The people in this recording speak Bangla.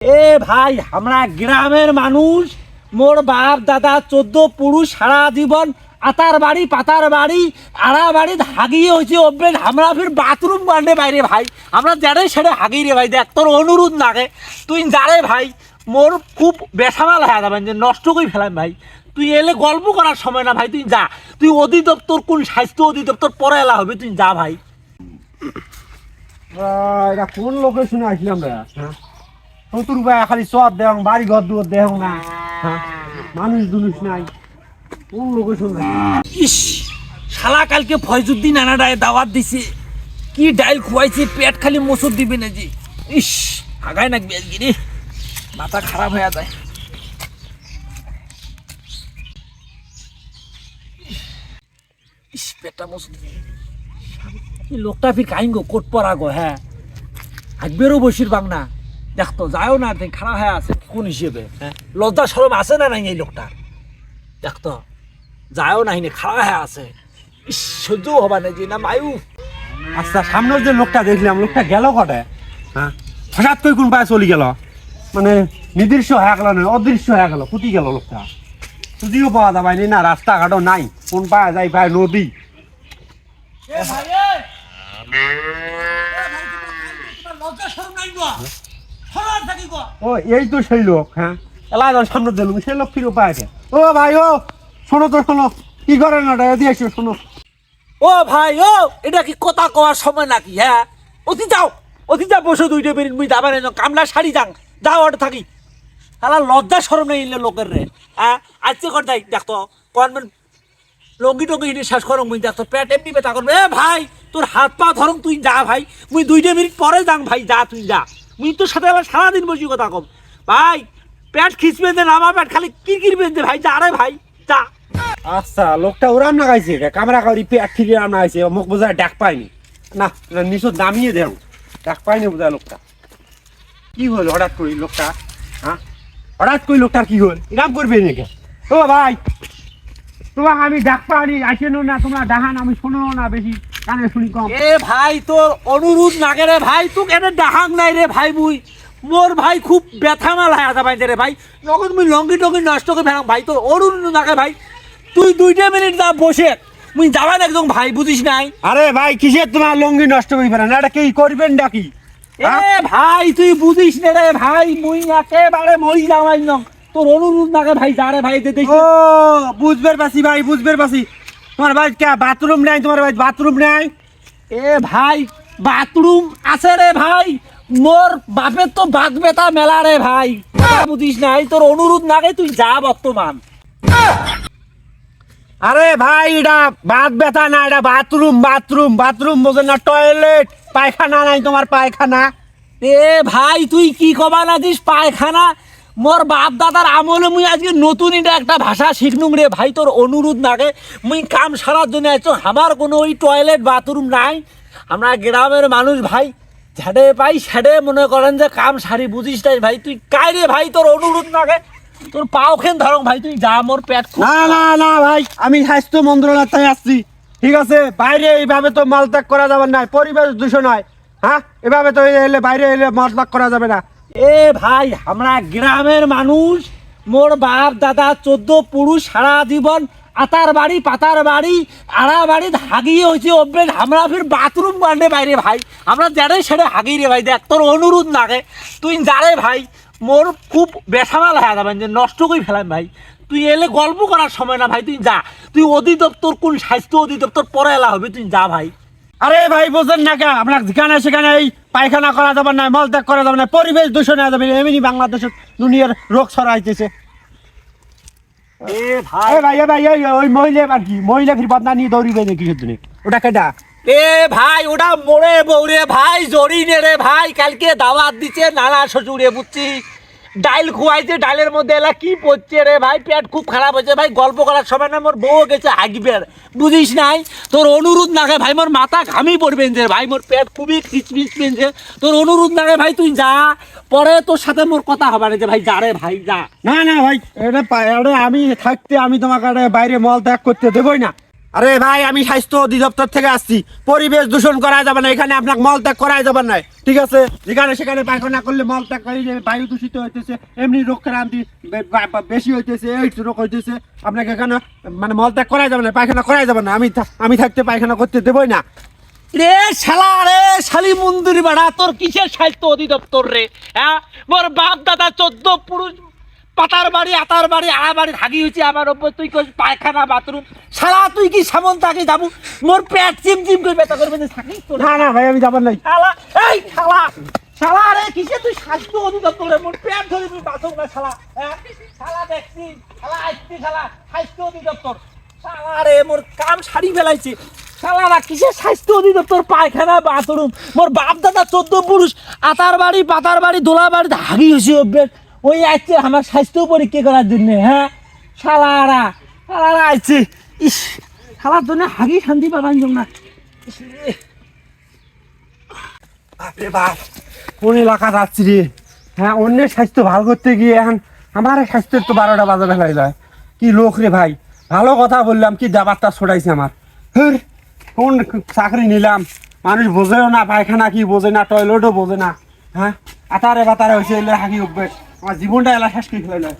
এ ভাই আমরা গ্রামের মানুষ। মোর বাপ দাদা চোদ্দ পুরুষ সারা জীবন আতার বাড়ি পাতার বাড়ি আড়া বাড়ি হাগিয়ে হয়েছে। অভ্যেস আমরা ফির বাথরুম বান্ডে বাইরে ভাই। আমরা যারে সেটা হাগি রে ভাই। দেখ তোর অনুরোধ লাগে তুই যারে ভাই মোর খুব বেসামাল হয়ে যাবেন যে নষ্ট করে ফেলাম ভাই। তুই এলে গল্প করার সময় না ভাই তুই যা। তুই অধিদপ্তর কোন স্বাস্থ্য অধিদপ্তর পরে এলা হবে তুই যা ভাই। এটা কোন লোকেশনে আসলাম রে? সত্তর রুপায় খালি সব দেহ বাড়ি ঘর দুয়ার দেহ না হ্যাঁ। মানুষ দুনুষ নাই। কোন লোকেশন ইস শালা কালকে ফয়জুদ্দিন আনাডায় দাওয়াত দিছে। কি ডাইল খুয়াইছে পেট খালি মসুর দিবে না জি ইস আগায় না বেজগি মাথা খারাপ হয়ে যায়। ইস পেটটা মসুর লোকটা ফির কাহিন গো কোট পরা গো হ্যাঁ। আগবেরও বসির বাংনা। দেখতো যায়ও না খারাপ হয়ে আছে কোন হিসেবে? হ্যাঁ। লজ্জা সরম আছে না নাই এই লোকটা দেখতো যায়ও নে খাড়া হয়ে আছে। সহ্য হবা না যে না মায়ু। আচ্ছা সামনের যে লোকটা দেখলাম লোকটা গেল কটে? হ্যাঁ। হঠাৎ করে কোন পায়ে চলে গেল? মানে নির্দিষ্ট হয়ে গেল না অদৃশ্য হয়ে গেল কুটি গেল লোকটা। খুঁজিও পাওয়া যাবে না রাস্তাঘাটও নাই কোন পায়ে যাই পায়ে নদী। ও এই তো সেই লোক হ্যাঁ। এলাই সামনে দিলাম সেই লোক ফিরে পায়? ও ভাই ও শোনো তো শোনো। কি করে না এসো শোনো। ও ভাই ও এটা কি কথা কওয়ার সময় নাকি হ্যাঁ? অতি যাও অতি যা বসো দুইটা মিনিট মুই যাবার না কামলা শাড়ি যাং যাও ওটা থাকি। তাহলে লজ্জা সরম নেই ইলে লোকের রে হ্যাঁ? আজকে কর যাই দেখতো কনভেন্ট লঙ্গি টঙ্গি হিনে শেষ করো মুই দেখতো পেট এমনি বেতা করবে। এ ভাই তোর হাত পা ধরং তুই যা ভাই মুই দুইটা মিনিট পরে যাং ভাই যা তুই যা। মুই তোর সাথে এলা সারাদিন বসি কথা কম। ভাই প্যাট পেট খিচবে দে নামা পেট খালি কিরকির বেঁধে, ভাই, যা রে ভাই, যা। আচ্ছা লোকটা ওরাম লাগাইছে ক্যামেরা করি পেট ঠিক রাম লাগাইছে মুখ বোঝায় ডাক পায়নি। না নিচত নামিয়ে দেও, ডাক পায়নি বোঝায় লোকটা। কি হল হঠাৎ করি লোকটা হ্যাঁ? হঠাৎ করি লোকটার কি হল? এরাম করবে নাকি? ও ভাই, তোমাক আমি ডাক পাইনি আসেনো না, তোমরা ডাহান আমি শোনো না বেশি। এ ভাই তোর অনুরোধ নাগে রে ভাই তুক এনে ডাহাং নাই রে ভাই মুই মোর ভাই খুব ব্যথা মাল হায় আদা বাইতে রে ভাই। নগদ মুই লঙ্গি টঙ্গি নষ্ট করে ফেলাম ভাই তোর অনুরোধ নাগে ভাই তুই দুইটা মিনিট যা বসে মুই যাবান একদম ভাই বুঝিস নাই। আরে ভাই কিসের তোমার লঙ্গি নষ্ট হয়ে পারে না এটা কি করবেন ডাকি এ ভাই তুই বুঝিস না রে ভাই মুই একেবারে মরি যাওয়াই নং তোর অনুরোধ নাগে ভাই যা রে ভাই দে ও বুঝবে পারছি ভাই বুঝবে পারছি। তোমার ভাই কে? বাথরুম নাই তোমার ভাই বাথরুম নাই? এ ভাই বাথরুম আছে রে ভাই। মোর বাপের তো বাদ বেতা মেলা রে ভাই। বুঝিস নাই তোর অনুরোধ নাগে তুই যা বর্তমান। আরে ভাই এটা বাত ব্যথা না এটা বাথরুম বাথরুম বাথরুম বোঝেন না টয়লেট পায়খানা নাই তোমার পায়খানা। এ ভাই তুই কি কবা না দিস? পায়খানা মোর বাপ দাদার আমলে মুই আজকে নতুন এটা একটা ভাষা শিখনুম রে। ভাই তোর অনুরোধ নাগে। মুই কাম সারার জন্য আছো আমার কোনো ওই টয়লেট বাথরুম নাই। আমরা গ্রামের মানুষ ভাই। ঝাড়ে পাই সেডে মনে করেন যে কাম সারি বুঝিস তাই ভাই। তুই কাই রে ভাই তোর অনুরোধ নাগে? তোর পাও খেন ধরং ভাই। তুই যা মোর পেট না না না ভাই। আমি স্বাস্থ্য মন্ত্রণালয় আসছি ঠিক আছে? বাইরে এইভাবে তো মালত্যাগ করা যাবে না। পরিবেশ দূষণ হয়। হ্যাঁ? এভাবে তো এলে বাইরে এলে মালত্যাগ করা যাবে না। এ ভাই, আমরা গ্রামের মানুষ। মোর বাপ, দাদা, চোদ্দ পুরুষ, সারা জীবন আতার বাড়ি, পাতার বাড়ি, আড়া বাড়ি হাগিয়ে হয়েছে। অভ্যেস আমরা ফির বাথরুম বান্ডে বাইরে ভাই। আমরা যারে সেটা হাগি রে ভাই। দেখ, তোর অনুরোধ নাগে তুই যারে ভাই, মোর খুব বেসামাল হয়ে যাবেন যে নষ্ট করে ফেলাম ভাই। তুই এলে গল্প করার সময় না ভাই, তুই যা। তুই অধিদপ্তর কোন স্বাস্থ্য অধিদপ্তর পরে এলা হবে, তুই যা ভাই। আরে ভাই বোঝেন না কে? আপনার যেখানে সেখানে এই পায়খানা করা যাবে না মলত্যাগ করা যাবে না পরিবেশ দূষণ হয়ে যাবে এমনি বাংলাদেশের দুনিয়ার রোগ ছড়াইতেছে। এ ভাই। এ ভাই ভাই ওই মহিলা আর কি মহিলা ফির বদনা নিয়ে দৌড়িবে নাকি সেদিনে ওটা কেডা? এ ভাই ওটা মোড়ে বৌরে ভাই জড়ি নে রে ভাই কালকে দাওয়াত দিচ্ছে নানা শ্বশুরে বুঝছি ডাইল খুয়াইছে, ডাইলের মধ্যে এলা কি পড়ছে রে ভাই? পেট খুব খারাপ হয়েছে ভাই, গল্প করার সময় না মোর বউ গেছে হাগিবের। বুঝিস নাই? তোর অনুরোধ নাগে ভাই, মোর মাথা ঘামি পড়বেন যে ভাই, মোর পেট খুবই খিচমিচ পেনছে তোর অনুরোধ নাগে ভাই, তুই যা। পরে তোর সাথে মোর কথা হবে না যে ভাই, যা রে ভাই, যা। না না ভাই, এটা আমি থাকতে আমি তোমাকে বাইরে মল ত্যাগ করতে দেবই না। আরে ভাই, আমি স্বাস্থ্য অধিদপ্তর থেকে আসছি। পরিবেশ দূষণ করা যাবে না, এখানে আপনার মলত্যাগ করা যাবে না। ঠিক আছে? যেখানে সেখানে পায়খানা করলে মলত্যাগ করে বায়ু দূষিত হইতেছে, এমনি রোগ বেশি হইতেছে এইডস রোগ হইতেছে, আপনাকে এখানে মানে মলত্যাগ করা যাবে না, পায়খানা করা যাবে না। আমি আমি থাকতে পায়খানা করতে দেবই না। রে শালা, রে শালি মন্দির বাড়া, তোর কিসের সাহিত্য অধিদপ্তর রে হ্যাঁ? মোর বাপ দাদা চোদ্দ পুরুষ পাতার বাড়ি আতার বাড়ি আ বাড়ি হাগি হয়েছে আমার ওপর তুই কই পায়খানা বাথরুম। শালা তুই কি সামন তাকে যাব? মোর পেট চিম চিম করে ব্যথা করবে না। না ভাই আমি যাবার নাই শালা এই শালা শালা রে কিসে তুই স্বাস্থ্য অধিদপ্তরে মোর পেট ধরে তুই বাঁচক না শালা হ্যাঁ? শালা দেখছি শালা আইছি শালা স্বাস্থ্য অধিদপ্তর। শালা রে মোর কাম সারি ফেলাইছে। শালারা কিসের স্বাস্থ্য অধিদপ্তর? পায়খানা বাথরুম। মোর বাপ দাদা চোদ্দ পুরুষ আতার বাড়ি পাতার বাড়ি দোলা বাড়ি হাগি হয়েছে অভ্যেস। ওই আসছে আমার স্বাস্থ্য পরীক্ষা করার জন্য হ্যাঁ? শালারা সালারা আসছে ইস শালার জন্য হাগি শান্তি পাবান না। বাপরে বাপ কোন এলাকা যাচ্ছি রে? হ্যাঁ অন্যের স্বাস্থ্য ভালো করতে গিয়ে এখন আমার স্বাস্থ্যের তো বারোটা বাজে ফেলাই যায়। কি লোক রে ভাই ভালো কথা বললাম কি দাবারটা ছোটাইছে আমার। হুর, কোন চাকরি নিলাম মানুষ বোঝেও না পায়খানা কি বোঝে না টয়লেটও বোঝে না হ্যাঁ? আতারে বাতারে হয়েছে হাগি উঠবে। আমার জীবনটা এলা শেষ করে ফেলাই